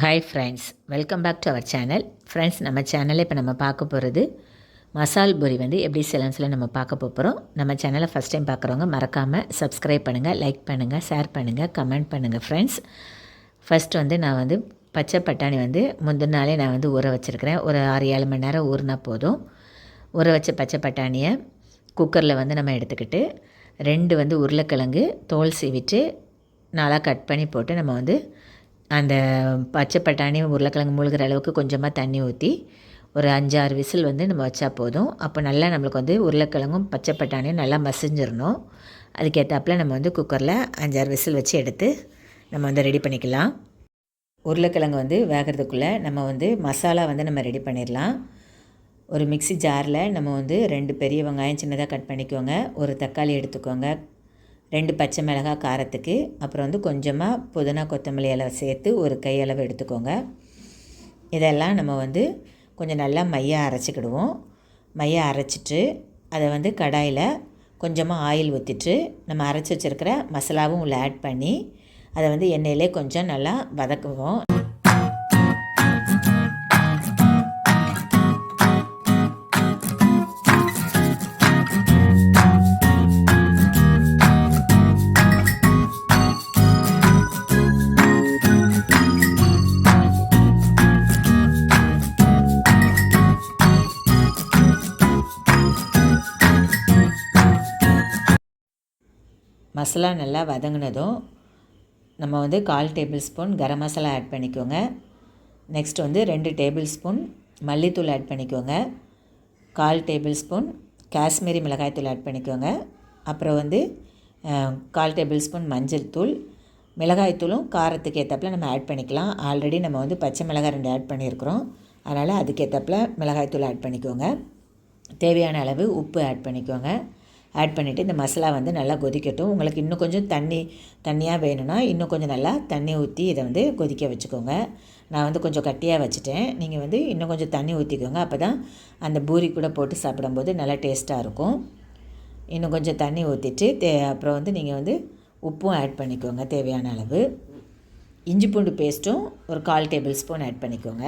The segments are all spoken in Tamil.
Hi friends welcome back to our channel friends நம்ம சேனலில் இப்போ நம்ம பார்க்க போகிறது மசால் பொரி வந்து எப்படி செய்யலாம்னு சொல்லி நம்ம பார்க்க போகிறோம் நம்ம சேனலை ஃபஸ்ட் டைம் பார்க்குறவங்க மறக்காமல் சப்ஸ்கிரைப் பண்ணுங்கள் லைக் பண்ணுங்கள் ஷேர் பண்ணுங்கள் கமெண்ட் பண்ணுங்கள் ஃப்ரெண்ட்ஸ் ஃபஸ்ட் வந்து நான் வந்து பச்சை பட்டாணி வந்து முந்தின நாளே நான் வந்து ஊற வச்சுருக்கிறேன். ஒரு ஆறு ஏழு மணி நேரம் ஊறினா போதும். ஊற வச்ச பச்சை பட்டாணியை குக்கரில் வந்து நம்ம எடுத்துக்கிட்டு ரெண்டு வந்து உருளைக்கிழங்கு தோல் சீவிட்டு நாளாக கட் பண்ணி போட்டு நம்ம வந்து அந்த பச்சை பட்டாணி உருளைக்கிழங்கு மூழ்கிற அளவுக்கு கொஞ்சமாக தண்ணி ஊற்றி ஒரு அஞ்சாறு விசில் வந்து நம்ம வச்சா போதும். அப்போ நல்லா நம்மளுக்கு வந்து உருளைக்கிழங்கும் பச்சை பட்டாணியும் நல்லா மசிஞ்சிடணும் அதுக்கேற்றாப்பில் நம்ம வந்து குக்கரில் அஞ்சாறு விசில் வச்சு எடுத்து நம்ம வந்து ரெடி பண்ணிக்கலாம். உருளைக்கிழங்கு வந்து வேகிறதுக்குள்ளே நம்ம வந்து மசாலா வந்து நம்ம ரெடி பண்ணிடலாம் ஒரு மிக்சி ஜாரில் நம்ம வந்து ரெண்டு பெரிய வெங்காயம் சின்னதாக கட் பண்ணிக்கோங்க. ஒரு தக்காளி எடுத்துக்கோங்க. ரெண்டு பச்சை மிளகாய் காரத்துக்கு அப்புறம் வந்து கொஞ்சமாக புதினா கொத்தமல்லி இலை சேர்த்து ஒரு கையளவு எடுத்துக்கோங்க. இதெல்லாம் நம்ம வந்து கொஞ்சம் நல்லா மையாக அரைச்சிக்கிடுவோம். மையாக அரைச்சிட்டு அதை வந்து கடாயில் கொஞ்சமாக ஆயில் ஊற்றிட்டு நம்ம அரைச்சி வச்சுருக்கிற மசாலாவும் உள்ள ஆட் பண்ணி அதை வந்து எண்ணெயிலே கொஞ்சம் நல்லா வதக்குவோம். மசாலா நல்லா வதங்கினதும் நம்ம வந்து கால் tablespoon garam masala add பண்ணிக்கோங்க. நெக்ஸ்ட் வந்து ரெண்டு டேபிள் ஸ்பூன் மல்லித்தூள் ஆட் பண்ணிக்கோங்க. கால் டேபிள் ஸ்பூன் காஷ்மீரி மிளகாய்த்தூள் ஆட் பண்ணிக்கோங்க. அப்புறம் வந்து கால் டேபிள் ஸ்பூன் மஞ்சள் தூள். மிளகாய்த்தூளும் காரத்துக்கு ஏற்றப்பில் நம்ம ஆட் பண்ணிக்கலாம். ஆல்ரெடி நம்ம வந்து பச்சை மிளகாய் ரெண்டு ஆட் பண்ணியிருக்கிறோம். அதனால் அதுக்கேற்றப்பில் மிளகாய்த்தூள் ஆட் பண்ணிக்கோங்க. தேவையான அளவு உப்பு ஆட் பண்ணிக்கோங்க. ஆட் பண்ணிவிட்டு இந்த மசாலா வந்து நல்லா கொதிக்கட்டும். உங்களுக்கு இன்னும் கொஞ்சம் தண்ணி தண்ணியாக வேணும்னா இன்னும் கொஞ்சம் நல்லா தண்ணி ஊற்றி இதை வந்து கொதிக்க வச்சுக்கோங்க. நான் வந்து கொஞ்சம் கட்டியாக வச்சுட்டேன். நீங்கள் வந்து இன்னும் கொஞ்சம் தண்ணி ஊற்றிக்கோங்க அப்போ தான் அந்த பூரி கூட போட்டு சாப்பிடும்போது நல்லா டேஸ்ட்டாக இருக்கும். இன்னும் கொஞ்சம் தண்ணி ஊற்றிட்டு தே அப்புறம் வந்து நீங்கள் வந்து உப்பும் ஆட் பண்ணிக்கோங்க தேவையான அளவு. இஞ்சி பூண்டு பேஸ்ட்டும் ஒரு கால் டேபிள் ஸ்பூன் ஆட் பண்ணிக்கோங்க.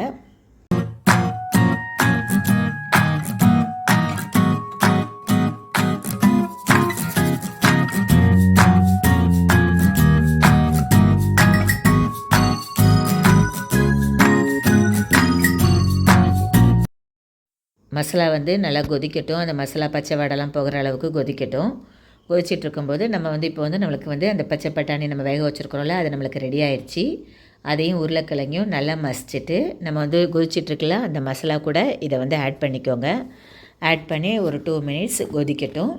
மசாலா வந்து நல்லா கொதிக்கட்டும். அந்த மசாலா பச்சை வடைலாம் போகிற அளவுக்கு கொதிக்கட்டும். கொதிச்சிட்டு இருக்கும்போது நம்ம வந்து இப்போ வந்து நம்மளுக்கு வந்து அந்த பச்சை பட்டாணி நம்ம வேக வச்சுருக்கிறோம்ல அது நம்மளுக்கு ரெடி ஆயிடுச்சு. அதையும் உருளைக்கிழங்கையும் நல்லா மசிச்சுட்டு நம்ம வந்து கொதிச்சிட்ருக்கல அந்த மசாலா கூட இதை வந்து ஆட் பண்ணிக்கோங்க. ஆட் பண்ணி ஒரு டூ மினிட்ஸ் கொதிக்கட்டும்.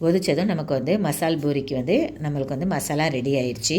கொதித்ததும் நமக்கு வந்து மசால் பூரிக்கு வந்து நம்மளுக்கு வந்து மசாலா ரெடி ஆயிடுச்சு.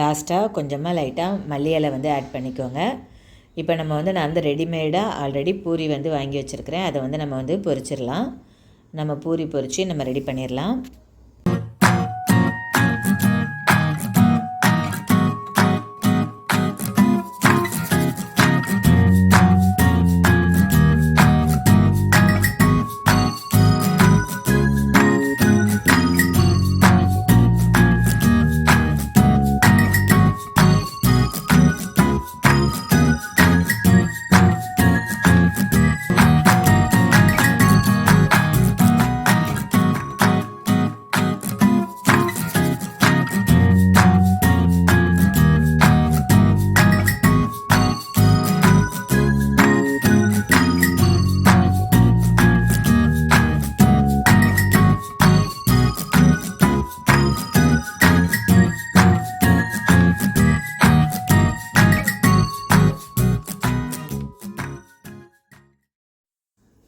லாஸ்ட்டாக கொஞ்சமாக லைட்டாக மல்லி இலை வந்து ஆட் பண்ணிக்கோங்க. இப்போ நம்ம வந்து நான் வந்து ரெடிமேடாக ஆல்ரெடி பூரி வந்து வாங்கி வச்சுருக்கிறேன். அதை வந்து நம்ம வந்து பொரிச்சிடலாம். நம்ம பூரி பொரித்து நம்ம ரெடி பண்ணிடலாம்.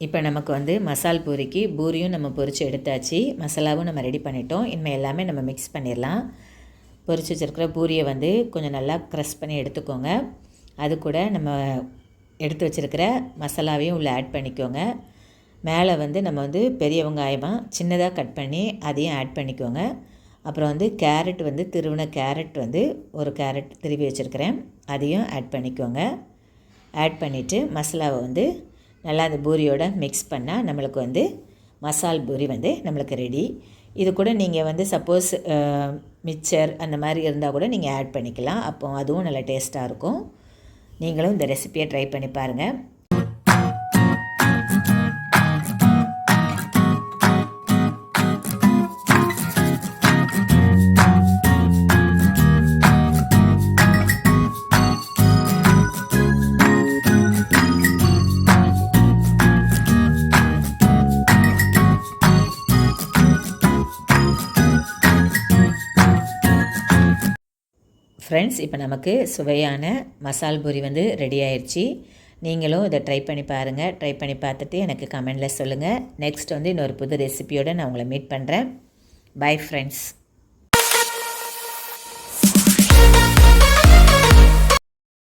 இப்போ நமக்கு வந்து மசால் பூரிக்கு பூரியும் நம்ம பொரித்து எடுத்தாச்சு. மசாலாவும் நம்ம ரெடி பண்ணிட்டோம். இனிமேல் எல்லாமே நம்ம மிக்ஸ் பண்ணிடலாம் பொரித்து வச்சுருக்கிற பூரியை வந்து கொஞ்சம் நல்லா க்ரஷ் பண்ணி எடுத்துக்கோங்க. அது கூட நம்ம எடுத்து வச்சுருக்கிற மசாலாவையும் உள்ளே ஆட் பண்ணிக்கோங்க. மேலே வந்து நம்ம வந்து பெரிய வெங்காயமாக சின்னதாக கட் பண்ணி அதையும் ஆட் பண்ணிக்கோங்க. அப்புறம் வந்து கேரட் வந்து திருவின கேரட் வந்து ஒரு கேரட் திருவி வச்சுருக்கிறேன். அதையும் ஆட் பண்ணிக்கோங்க. ஆட் பண்ணிவிட்டு மசாலாவை வந்து நல்லா அந்த பூரியோட மிக்ஸ் பண்ணால் நம்மளுக்கு வந்து மசால் பூரி வந்து நம்மளுக்கு ரெடி இது கூட நீங்கள் வந்து சப்போஸ் மிக்சர் அந்த மாதிரி இருந்தால் கூட நீங்கள் ஆட் பண்ணிக்கலாம். அப்போ அதுவும் நல்லா டேஸ்ட்டாக இருக்கும். நீங்களும் இந்த ரெசிப்பியை ட்ரை பண்ணி பாருங்கள் ஃப்ரெண்ட்ஸ் இப்போ நமக்கு சுவையான மசால் பூரி வந்து ரெடி ஆயிடுச்சு நீங்களும் இதை ட்ரை பண்ணி பாருங்கள் ட்ரை பண்ணி பார்த்துட்டு எனக்கு கமெண்டில் சொல்லுங்கள் நெக்ஸ்ட் வந்து இன்னொரு புது ரெசிபியோடு நான் உங்களை மீட் பண்ணுறேன் பை ஃப்ரெண்ட்ஸ்